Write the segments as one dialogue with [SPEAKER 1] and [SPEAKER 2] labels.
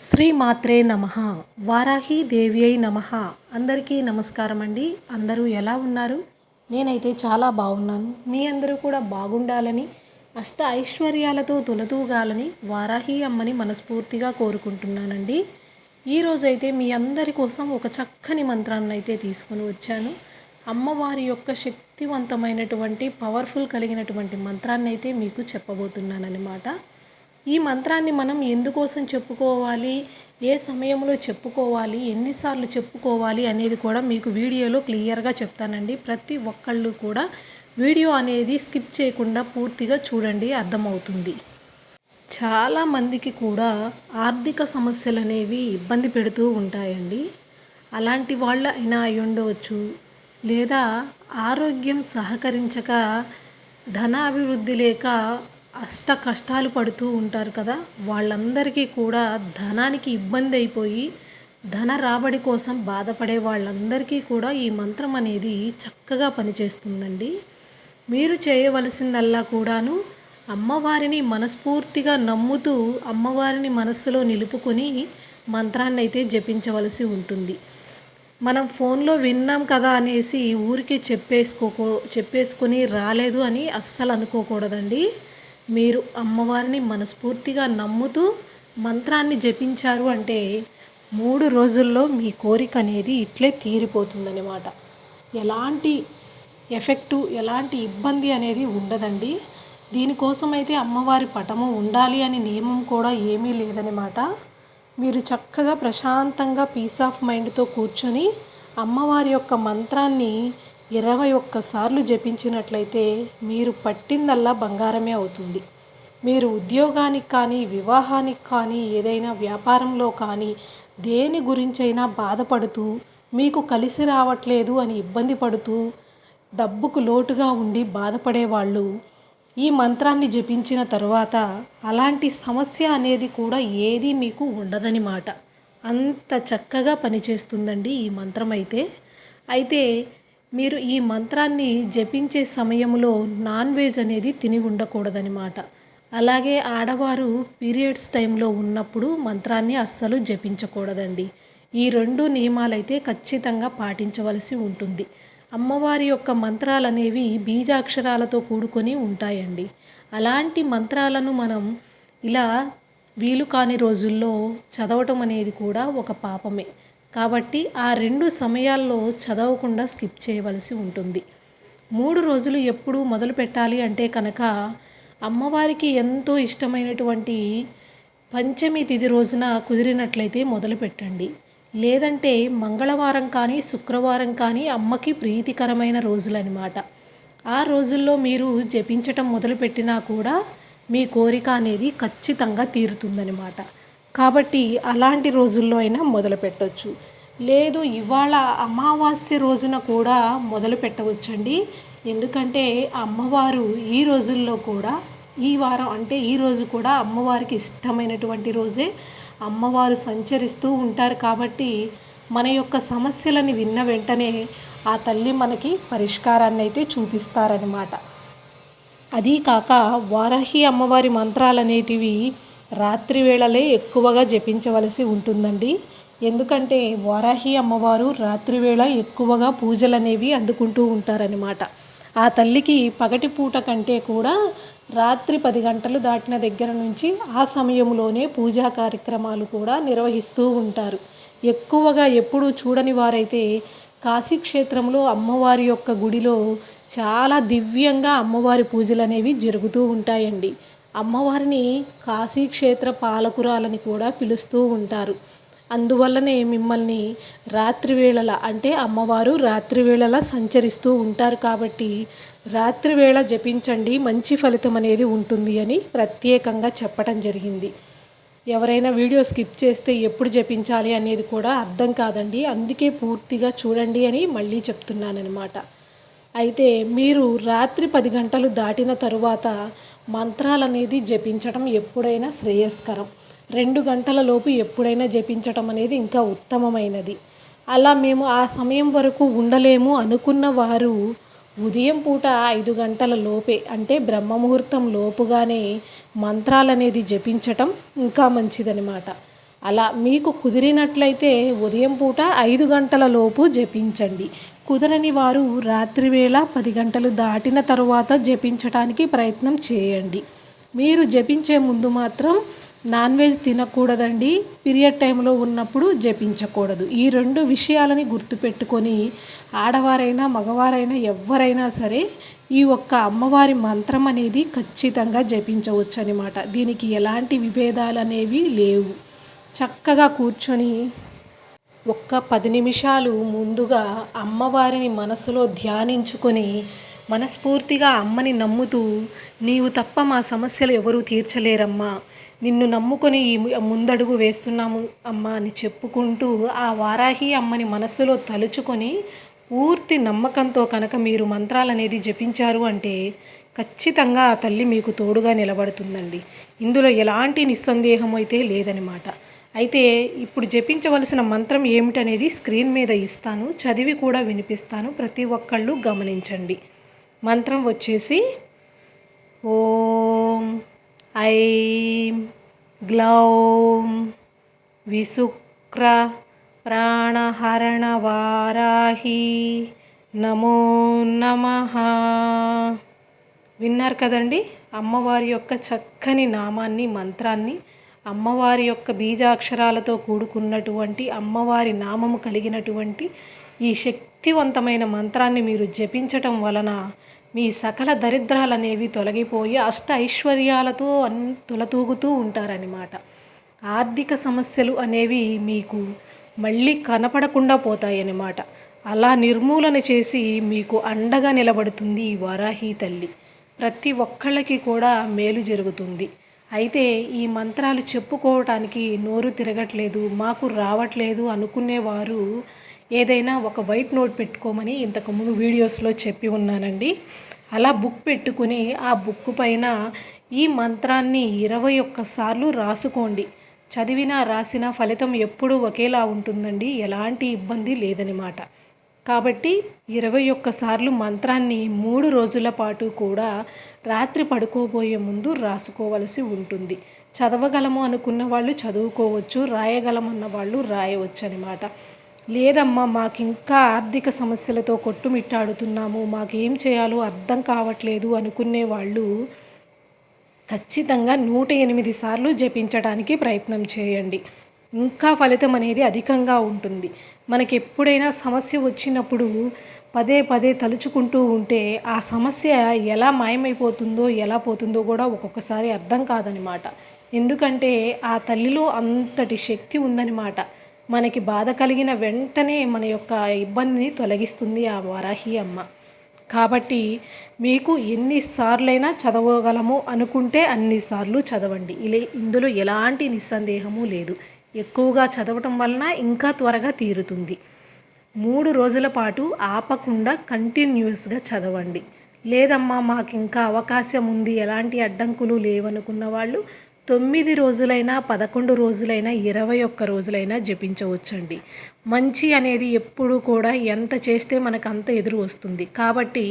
[SPEAKER 1] శ్రీ మాత్రే నమ. వారాహి దేవి అయి నమ. అందరికీ నమస్కారం అండి. అందరూ ఎలా ఉన్నారు? నేనైతే చాలా బాగున్నాను. మీ అందరూ కూడా బాగుండాలని అష్ట ఐశ్వర్యాలతో తొలతూగాలని వారాహి అమ్మని మనస్ఫూర్తిగా కోరుకుంటున్నానండి. ఈరోజైతే మీ అందరి కోసం ఒక చక్కని మంత్రాన్ని అయితే తీసుకొని వచ్చాను. అమ్మవారి యొక్క శక్తివంతమైనటువంటి పవర్ఫుల్ కలిగినటువంటి మంత్రాన్ని అయితే మీకు చెప్పబోతున్నానన్నమాట. ఈ మంత్రాన్ని మనం ఎందుకోసం చెప్పుకోవాలి? ఏ సమయంలో చెప్పుకోవాలి? ఎన్నిసార్లు చెప్పుకోవాలి అనేది కూడా మీకు వీడియోలో క్లియర్గా చెప్తానండి. ప్రతి ఒక్కళ్ళు కూడా వీడియో అనేది స్కిప్ చేయకుండా పూర్తిగా చూడండి అర్థమవుతుంది. చాలా మందికి కూడా ఆర్థిక సమస్యలు అనేవి ఇబ్బంది పెడుతూ ఉంటాయండి. అలాంటి వాళ్ళు అయినా అయి ఉండవచ్చు. లేదా ఆరోగ్యం సహకరించక ధనాభివృద్ధి లేక అష్ట కష్టాలు పడుతూ ఉంటారు కదా వాళ్ళందరికీ కూడా ధనానికి ఇబ్బంది అయిపోయి ధన రాబడి కోసం బాధపడే వాళ్ళందరికీ కూడా ఈ మంత్రం అనేది చక్కగా పనిచేస్తుందండి. మీరు చేయవలసిందల్లా కూడాను అమ్మవారిని మనస్ఫూర్తిగా నమ్ముతూ అమ్మవారిని మనస్సులో నిలుపుకొని మంత్రాన్ని అయితే జపించవలసి ఉంటుంది. మనం ఫోన్లో విన్నాం కదా అనేసి ఊరికి చెప్పేసుకోకో చెప్పేసుకొని రాలేదు అని అస్సలు అనుకోకూడదండి. మీరు అమ్మవారిని మనస్ఫూర్తిగా నమ్ముతూ మంత్రాన్ని జపించారు అంటే మూడు రోజుల్లో మీ కోరిక అనేది ఇట్లే తీరిపోతుందన్నమాట. ఎలాంటి ఎఫెక్టు ఎలాంటి ఇబ్బంది అనేది ఉండదండి. దీనికోసం అయితే అమ్మవారి పటము ఉండాలి అని నియమం కూడా ఏమీ లేదనమాట మీరు చక్కగా ప్రశాంతంగా పీస్ ఆఫ్ మైండ్తో కూర్చొని అమ్మవారి యొక్క మంత్రాన్ని ఇరవై ఒక్కసార్లు జపించినట్లయితే మీరు పట్టిందల్లా బంగారమే అవుతుంది. మీరు ఉద్యోగానికి కానీ వివాహానికి కానీ ఏదైనా వ్యాపారంలో కానీ దేని గురించైనా బాధపడుతూ మీకు కలిసి రావట్లేదు అని ఇబ్బంది పడుతూ డబ్బుకు లోటుగా ఉండి బాధపడేవాళ్ళు ఈ మంత్రాన్ని జపించిన తర్వాత అలాంటి సమస్య అనేది కూడా ఏది మీకు ఉండదని మాట. అంత చక్కగా పనిచేస్తుందండి ఈ మంత్రం అయితే. అయితే మీరు ఈ మంత్రాన్ని జపించే సమయంలో నాన్ వెజ్ అనేది తిని ఉండకూడదనమాట అలాగే ఆడవారు పీరియడ్స్ టైంలో ఉన్నప్పుడు మంత్రాన్ని అస్సలు జపించకూడదండి. ఈ రెండు నియమాలైతే ఖచ్చితంగా పాటించవలసి ఉంటుంది. అమ్మవారి యొక్క మంత్రాలు అనేవి బీజాక్షరాలతో కూడుకొని ఉంటాయండి. అలాంటి మంత్రాలను మనం ఇలా వీలు కాని రోజుల్లో చదవటం అనేది కూడా ఒక పాపమే. కాబట్టి ఆ రెండు సమయాల్లో చదవకుండా స్కిప్ చేయవలసి ఉంటుంది. మూడు రోజులు ఎప్పుడు మొదలు పెట్టాలి అంటే కనుక అమ్మవారికి ఎంతో ఇష్టమైనటువంటి పంచమి తిథి రోజున కుదిరినట్లయితే మొదలు పెట్టండి. లేదంటే మంగళవారం కానీ శుక్రవారం కానీ అమ్మకి ప్రీతికరమైన రోజులన్నమాట. ఆ రోజుల్లో మీరు జపించటం మొదలుపెట్టినా కూడా మీ కోరిక అనేది ఖచ్చితంగా తీరుతుందనమాట కాబట్టి అలాంటి రోజుల్లో అయినా మొదలు పెట్టవచ్చు లేదు ఇవాళ అమావాస్య రోజున కూడా మొదలు పెట్టవచ్చండి ఎందుకంటే అమ్మవారు ఈ రోజుల్లో కూడా ఈ వారం అంటే ఈ రోజు కూడా అమ్మవారికి ఇష్టమైనటువంటి రోజే. అమ్మవారు సంచరిస్తూ ఉంటారు కాబట్టి మన యొక్క సమస్యలని విన్న వెంటనే ఆ తల్లి మనకి పరిష్కారాన్ని అయితే చూపిస్తారనమాట అదీ కాక వారాహి అమ్మవారి మంత్రాలు అనేటివి రాత్రి వేళలే ఎక్కువగా జపించవలసి ఉంటుందండి. ఎందుకంటే వారాహి అమ్మవారు రాత్రివేళ ఎక్కువగా పూజలు అనేవి అందుకుంటూ ఉంటారనమాట ఆ తల్లికి పగటి పూట కంటే కూడా రాత్రి పది గంటలు దాటిన దగ్గర నుంచి ఆ సమయంలోనే పూజా కార్యక్రమాలు కూడా నిర్వహిస్తూ ఉంటారు. ఎక్కువగా ఎప్పుడూ చూడని వారైతే కాశీక్షేత్రంలో అమ్మవారి యొక్క గుడిలో చాలా దివ్యంగా అమ్మవారి పూజలు అనేవి జరుగుతూ ఉంటాయండి. అమ్మవారిని కాశీక్షేత్ర పాలకురాలని కూడా పిలుస్తూ ఉంటారు. అందువల్లనే మిమ్మల్ని రాత్రి వేళల అంటే అమ్మవారు రాత్రి వేళల సంచరిస్తూ ఉంటారు కాబట్టి రాత్రి వేళ జపించండి మంచి ఫలితం అనేది ఉంటుంది అని ప్రత్యేకంగా చెప్పడం జరిగింది. ఎవరైనా వీడియో స్కిప్ చేస్తే ఎప్పుడు జపించాలి అనేది కూడా అర్థం కాదండి. అందుకే పూర్తిగా చూడండి అని మళ్ళీ చెప్తున్నానమాట అయితే మీరు రాత్రి పది గంటలు దాటిన తరువాత మంత్రాలు అనేది జపించడం ఎప్పుడైనా శ్రేయస్కరం. రెండు గంటల లోపు ఎప్పుడైనా జపించటం అనేది ఇంకా ఉత్తమమైనది. అలా మేము ఆ సమయం వరకు ఉండలేము అనుకున్న వారు ఉదయం పూట ఐదు గంటల లోపే అంటే బ్రహ్మముహూర్తం లోపుగానే మంత్రాలు అనేది జపించటం ఇంకా మంచిదనమాట. అలా మీకు కుదిరినట్లయితే ఉదయం పూట ఐదు గంటల లోపు జపించండి. కుదరని వారు రాత్రివేళ పది గంటలు దాటిన తరువాత జపించటానికి ప్రయత్నం చేయండి. మీరు జపించే ముందు మాత్రం నాన్ వెజ్ తినకూడదండి. పీరియడ్ టైంలో ఉన్నప్పుడు జపించకూడదు. ఈ రెండు విషయాలని గుర్తుపెట్టుకొని ఆడవారైనా మగవారైనా ఎవరైనా సరే ఈ ఒక్క అమ్మవారి మంత్రం అనేది ఖచ్చితంగా జపించవచ్చు అనమాట దీనికి ఎలాంటి విభేదాలు అనేవి లేవు. చక్కగా కూర్చొని ఒక్క పది నిమిషాలు ముందుగా అమ్మవారిని మనసులో ధ్యానించుకొని మనస్ఫూర్తిగా అమ్మని నమ్ముతూ నీవు తప్ప మా సమస్యలు ఎవరూ తీర్చలేరమ్మా. నిన్ను నమ్ముకొని ముందడుగు వేస్తున్నాము అమ్మా అని చెప్పుకుంటూ ఆ వారాహి అమ్మని మనస్సులో తలుచుకొని పూర్తి నమ్మకంతో కనుక మీరు మంత్రాలు అనేది జపించారు అంటే ఖచ్చితంగా ఆ తల్లి మీకు తోడుగా నిలబడుతుందండి. ఇందులో ఎలాంటి నిస్సందేహం అయితే లేదనమాట. అయితే ఇప్పుడు జపించవలసిన మంత్రం ఏమిటనేది స్క్రీన్ మీద ఇస్తాను చదివి కూడా వినిపిస్తాను. ప్రతి ఒక్కళ్ళు గమనించండి. మంత్రం వచ్చేసి ఓం ఐం గ్లౌం విశుక్ర ప్రాణహరణ వారాహి నమో నమ. విన్నారు కదండి? అమ్మవారి యొక్క చక్కని నామాన్ని మంత్రాన్ని అమ్మవారి యొక్క బీజాక్షరాలతో కూడుకున్నటువంటి అమ్మవారి నామము కలిగినటువంటి ఈ శక్తివంతమైన మంత్రాన్ని మీరు జపించటం వలన మీ సకల దరిద్రాలు అనేవి తొలగిపోయి అష్ట ఐశ్వర్యాలతో అన్ తులతూగుతూ ఉంటారన్నమాట. ఆర్థిక సమస్యలు అనేవి మీకు మళ్ళీ కనపడకుండా పోతాయన్నమాట. అలా నిర్మూలన చేసి మీకు అండగా నిలబడుతుంది ఈ వారాహి తల్లి. ప్రతి ఒక్కళ్ళకి కూడా మేలు జరుగుతుంది. అయితే ఈ మంత్రాలు చెప్పుకోవటానికి నోరు తిరగట్లేదు మాకు రావట్లేదు అనుకునేవారు ఏదైనా ఒక వైట్ నోట్ పెట్టుకోమని ఇంతకుముందు వీడియోస్లో చెప్పి ఉన్నానండి. అలా బుక్ పెట్టుకుని ఆ బుక్ పైన ఈ మంత్రాన్ని ఇరవై ఒక్కసార్లు రాసుకోండి. చదివినా రాసిన ఫలితం ఎప్పుడూ ఒకేలా ఉంటుందండి ఎలాంటి ఇబ్బంది లేదనమాట. కాబట్టి ఇరవై ఒక్కసార్లు మంత్రాన్ని మూడు రోజుల పాటు కూడా రాత్రి పడుకోబోయే ముందు రాసుకోవలసి ఉంటుంది. చదవగలము అనుకున్న వాళ్ళు చదువుకోవచ్చు రాయగలమన్న వాళ్ళు రాయవచ్చు అనమాట లేదమ్మా మాకు ఇంకా ఆర్థిక సమస్యలతో కొట్టుమిట్టాడుతున్నాము మాకేం చేయాలో అర్థం కావట్లేదు అనుకునే వాళ్ళు ఖచ్చితంగా నూట ఎనిమిది సార్లు జపించడానికి ప్రయత్నం చేయండి. ఇంకా ఫలితం అనేది అధికంగా ఉంటుంది. మనకి ఎప్పుడైనా సమస్య వచ్చినప్పుడు పదే పదే తలుచుకుంటూ ఉంటే ఆ సమస్య ఎలా మాయమైపోతుందో ఎలా పోతుందో కూడా ఒక్కొక్కసారి అర్థం కాదనమాట. ఎందుకంటే ఆ తల్లిలో అంతటి శక్తి ఉందనమాట. మనకి బాధ కలిగిన వెంటనే మన యొక్క ఇబ్బందిని తొలగిస్తుంది ఆ వరాహి అమ్మ. కాబట్టి మీకు ఎన్నిసార్లైనా చదవగలము అనుకుంటే అన్నిసార్లు చదవండి. ఇలా ఇందులో ఎలాంటి నిస్సందేహము లేదు. ఎక్కువగా చదవటం వలన ఇంకా త్వరగా తీరుతుంది. మూడు రోజుల పాటు ఆపకుండా కంటిన్యూస్గా చదవండి. లేదమ్మా మాకు ఇంకా అవకాశం ఉంది ఎలాంటి అడ్డంకులు లేవనుకున్న వాళ్ళు తొమ్మిది రోజులైనా పదకొండు రోజులైనా ఇరవై ఒక్క రోజులైనా జపించవచ్చండి. మంచి అనేది ఎప్పుడు కూడా ఎంత చేస్తే మనకు అంత ఎదురు వస్తుంది. కాబట్టి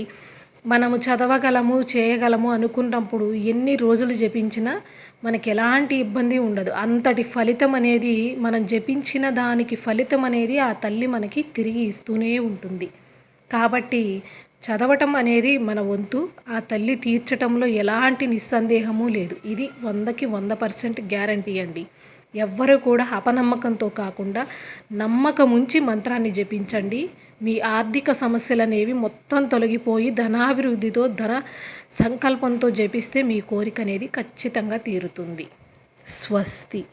[SPEAKER 1] మనము చదవగలము చేయగలము అనుకున్నప్పుడు ఎన్ని రోజులు జపించినా మనకి ఎలాంటి ఇబ్బంది ఉండదు. అంతటి ఫలితం అనేది మనం జపించిన దానికి ఫలితం అనేది ఆ తల్లి మనకి తిరిగి ఇస్తూనే ఉంటుంది. కాబట్టి చదవటం అనేది మన వంతు. ఆ తల్లి తీర్చటంలో ఎలాంటి నిస్సందేహము లేదు. ఇది వందకి వంద పర్సెంట్ గ్యారంటీ అండి. ఎవ్వరు కూడా అపనమ్మకంతో కాకుండా నమ్మకం ఉంచి మంత్రాన్ని జపించండి. మీ ఆర్థిక సమస్యలు అనేవి మొత్తం తొలగిపోయి ధనాభివృద్ధితో ధన సంకల్పంతో జపిస్తే మీ కోరిక అనేది ఖచ్చితంగా తీరుతుంది. స్వస్తి.